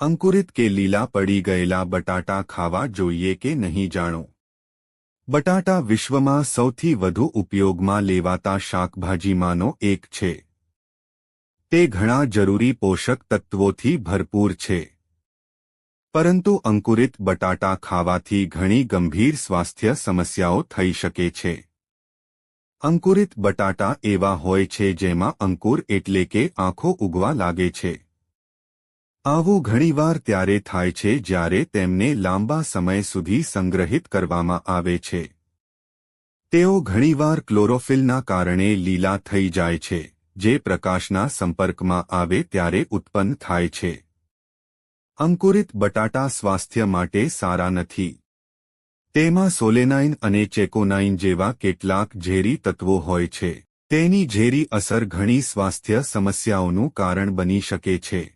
અંકુરિત કે લીલા પડી ગયેલા બટાટા ખાવા જોઈએ કે નહીં જાણો? બટાટા વિશ્વમાં સૌથી વધુ ઉપયોગમાં લેવાતા શાકભાજીમાંનો એક છે. તે ઘણા જરૂરી પોષક તત્વોથી ભરપૂર છે. પરંતુ અંકુરિત બટાટા ખાવાથી ઘણી ગંભીર સ્વાસ્થ્ય સમસ્યાઓ થઈ શકે છે. અંકુરિત બટાટા એવા હોય છે જેમાં અંકુર એટલે કે આંખો ઉગવા લાગે છે. આવું ઘણીવાર ત્યારે થાય છે જ્યારે તેમને લાંબા સમય સુધી સંગ્રહિત કરવામાં આવે છે. તેઓ ઘણીવાર ક્લોરોફિલના કારણે લીલા થઈ જાય છે, જે પ્રકાશના સંપર્કમાં આવે ત્યારે ઉત્પન્ન થાય છે. અંકુરિત બટાટા સ્વાસ્થ્ય માટે સારા નથી. તેમાં સોલેનાઇન અને ચેકોનાઇન જેવા કેટલાક ઝેરી તત્વો હોય છે. તેની ઝેરી અસર ઘણી સ્વાસ્થ્ય સમસ્યાઓનું કારણ બની શકે છે.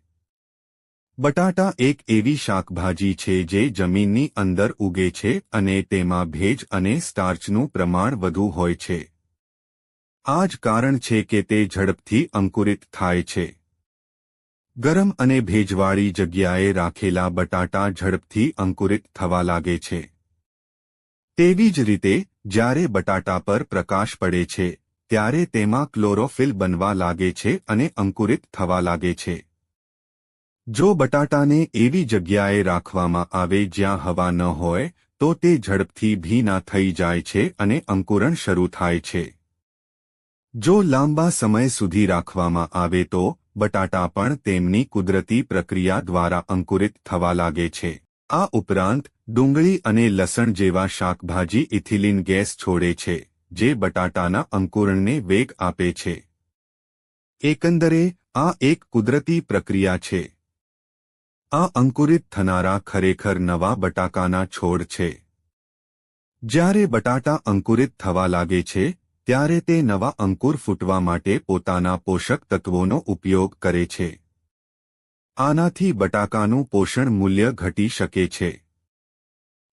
બટાટા એક એવી શાકભાજી છે જે જમીનની અંદર ઉગે છે અને તેમાં ભેજ અને સ્ટાર્ચનું પ્રમાણ વધુ હોય છે. આ જ કારણ છે કે તે ઝડપથી અંકુરિત થાય છે. ગરમ અને ભેજવાળી જગ્યાએ રાખેલા બટાટા ઝડપથી અંકુરિત થવા લાગે છે. તેવી જ રીતે, જ્યારે બટાટા પર પ્રકાશ પડે છે, ત્યારે તેમાં ક્લોરોફિલ બનવા લાગે છે અને અંકુરિત થવા લાગે છે. જો બટાટાને એવી જગ્યાએ રાખવામાં આવે જ્યાં હવા ન હોય, તો તે ઝડપથી ભીના થઈ જાય છે અને અંકુરણ શરૂ થાય છે. જો લાંબા સમય સુધી રાખવામાં આવે તો, બટાટા પણ તેમની કુદરતી પ્રક્રિયા દ્વારા અંકુરિત થવા લાગે છે. આ ઉપરાંત, ડુંગળી અને લસણ જેવા શાકભાજી ઇથિલિન ગેસ છોડે છે, જે બટાટાના અંકુરણને વેગ આપે છે. એકંદરે, આ એક કુદરતી પ્રક્રિયા છે. આ અંકુરિત થનારા ખરેખર નવા બટાકાના છોડ છે. જ્યારે બટાટા અંકુરિત થવા લાગે છે, ત્યારે તે નવા અંકુર ફૂટવા માટે પોતાના પોષક તત્વોનો ઉપયોગ કરે છે. આનાથી બટાકાનું પોષણ મૂલ્ય ઘટી શકે છે.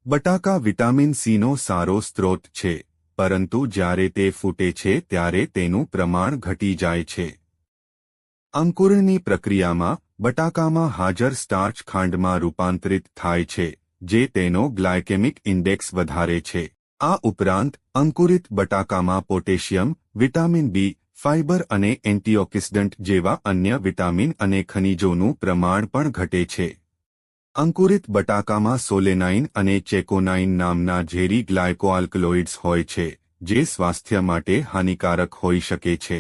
બટાકા વિટામિન સીનો સારો સ્ત્રોત છે, પરંતુ જ્યારે તે ફૂટે છે ત્યારે તેનું પ્રમાણ ઘટી જાય છે. અંકુરણની પ્રક્રિયામાં બટાકામાં હાજર સ્ટાર્ચ ખાંડમાં રૂપાંતરિત થાય છે, જે તેનો ગ્લાયકેમિક ઇન્ડેક્સ વધારે છે. આ ઉપરાંત, અંકુરિત બટાકામાં પોટેશિયમ, વિટામિન બી, ફાઇબર અને એન્ટીઓક્સિડન્ટ જેવા અન્ય વિટામિન અને ખનિજોનું પ્રમાણ પણ ઘટે છે. અંકુરિત બટાકામાં સોલેનાઇન અને ચેકોનાઇન નામના ઝેરી ગ્લાયકોઆલ્કલોઇડ્સ હોય છે, જે સ્વાસ્થ્ય માટે હાનિકારક હોઈ શકે છે.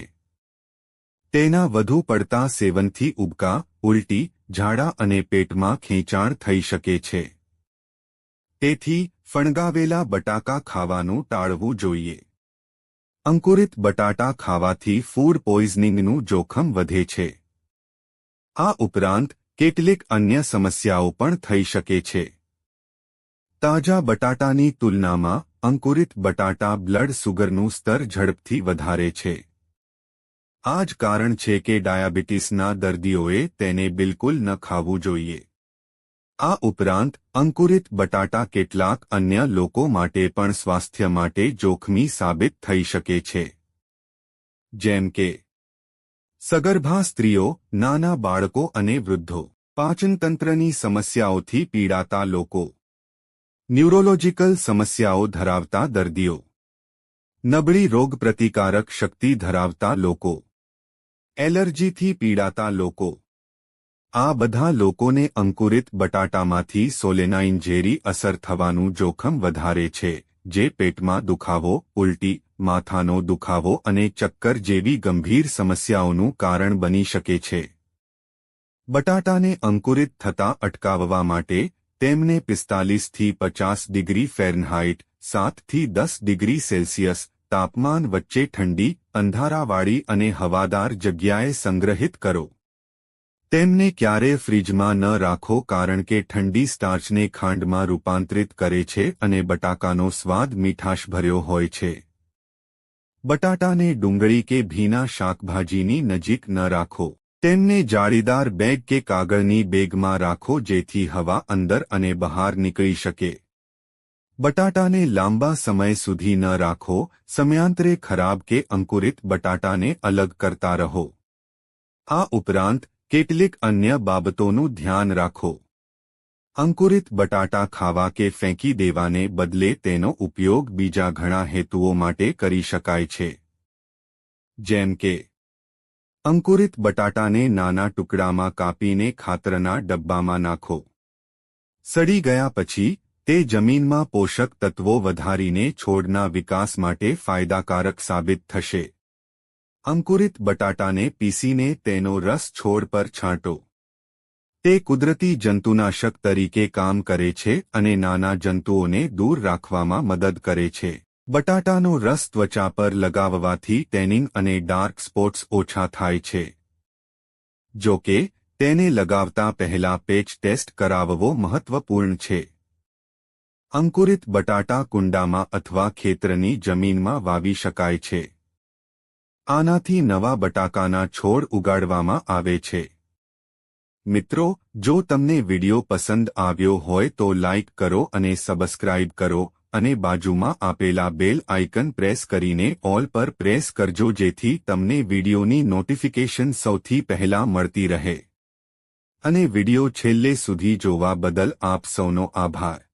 તેના વધુ પડતા સેવનથી ઉબકા, ઉલટી, ઝાડા અને પેટમાં ખેંચાણ થઈ શકે છે. તેથી, ફણગાવેલા બટાકા ખાવાનું ટાળવું જોઈએ. અંકુરિત બટાટા ખાવાથી ફૂડ પોઈઝનિંગનું જોખમ વધે છે. આ ઉપરાંત, કેટલીક અન્ય સમસ્યાઓ પણ થઈ શકે છે. તાજા બટાટાની તુલનામાં, અંકુરિત બટાટા બ્લડ સુગરનું સ્તર ઝડપથી વધારે છે. આ જ કારણ છે કે ડાયાબિટીસના દર્દીઓએ તેને બિલકુલ ન ખાવું જોઈએ. આ ઉપરાંત, અંકુરિત બટાટા કેટલાક અન્ય લોકો માટે પણ સ્વાસ્થ્ય માટે જોખમી સાબિત થઈ શકે છે. જેમ કે, સગર્ભા સ્ત્રીઓ, નાના બાળકો અને વૃદ્ધો, પાચનતંત્રની સમસ્યાઓથી પીડાતા લોકો, ન્યુરોલોજીકલ સમસ્યાઓ ધરાવતા દર્દીઓ, નબળી રોગપ્રતિકારક શક્તિ ધરાવતા લોકો. એલર્જીથી પીડાતા લોકો. આ બધા લોકોને અંકુરિત બટાટામાંથી સોલેનાઇન ઝેરી અસર થવાનું જોખમ વધારે છે, જે પેટમાં દુખાવો, ઉલટી, માથાનો દુખાવો અને ચક્કર જેવી ગંભીર સમસ્યાઓનું કારણ બની શકે છે. બટાટાને અંકુરિત થતા અટકાવવા માટે તેમને પિસ્તાલીસથી પચાસ ડિગ્રી ફેરનહાઇટ, સાતથી દસ ડિગ્રી સેલ્સિયસ તાપમાન વચ્ચે ઠંડી, અંધારાવાળી અને હવાદાર જગ્યાએ સંગ્રહિત કરો. તેમને ક્યારે ફ્રીજમાં ન રાખો કારણ કે ઠંડી સ્ટાર્ચને ખાંડમાં રૂપાંતરિત કરે છે અને બટાકાનો સ્વાદ મીઠાશભર્યો હોય છે. બટાટાને ડુંગળી કે ભીના શાકભાજીની નજીક ન રાખો. તેમને જાળીદાર બેગ કે કાગળની બેગમાં રાખો જેથી હવા અંદર અને બહાર નીકળી શકે. બટાટાને લાંબા સમય સુધી ન રાખો, સમયાંતરે ખરાબ કે અંકુરિત બટાટાને અલગ કરતા રહો. આ ઉપરાંત, કેટલીક અન્ય બાબતોનું ધ્યાન રાખો. અંકુરિત બટાટા ખાવા કે ફેંકી દેવાને બદલે તેનો ઉપયોગ બીજા ઘણા હેતુઓ માટે કરી શકાય છે. જેમ કે, અંકુરિત બટાટાને નાના ટુકડામાં કાપીને ખાતરના ડબ્બામાં નાખો. સડી ગયા પછી તે જમીનમાં પોષક તત્વો વધારીને છોડના વિકાસ માટે ફાયદાકારક સાબિત થશે. અંકુરિત બટાટાને પીસીને તેનો રસ છોડ પર છાંટો. તે કુદરતી જંતુનાશક તરીકે કામ કરે છે અને નાના જંતુઓને દૂર રાખવામાં મદદ કરે છે. બટાટાનો રસ ત્વચા પર લગાવવાથી ટેનિંગ અને ડાર્ક સ્પોટ્સ ઓછા થાય છે. જો કે, તેને લગાવતા પહેલા પેચ ટેસ્ટ કરાવવો મહત્વપૂર્ણ છે. અંકુરિત બટાટા કુંડામાં અથવા ખેતરની જમીનમાં વાવી શકાય છે. આનાથી નવા બટાકાના છોડ ઉગાડવામાં આવે છે. મિત્રો, જો તમને વિડિયો પસંદ આવ્યો હોય તો લાઇક કરો અને સબસ્ક્રાઇબ કરો અને બાજુમાં આપેલા બેલ આઇકન પ્રેસ કરીને ઓલ પર પ્રેસ કરજો જેથી તમને વિડિયોની નોટિફિકેશન સૌથી પહેલા મળતી રહે. અને વિડિયો છેલ્લે સુધી જોવા બદલ આપ સૌનો આભાર.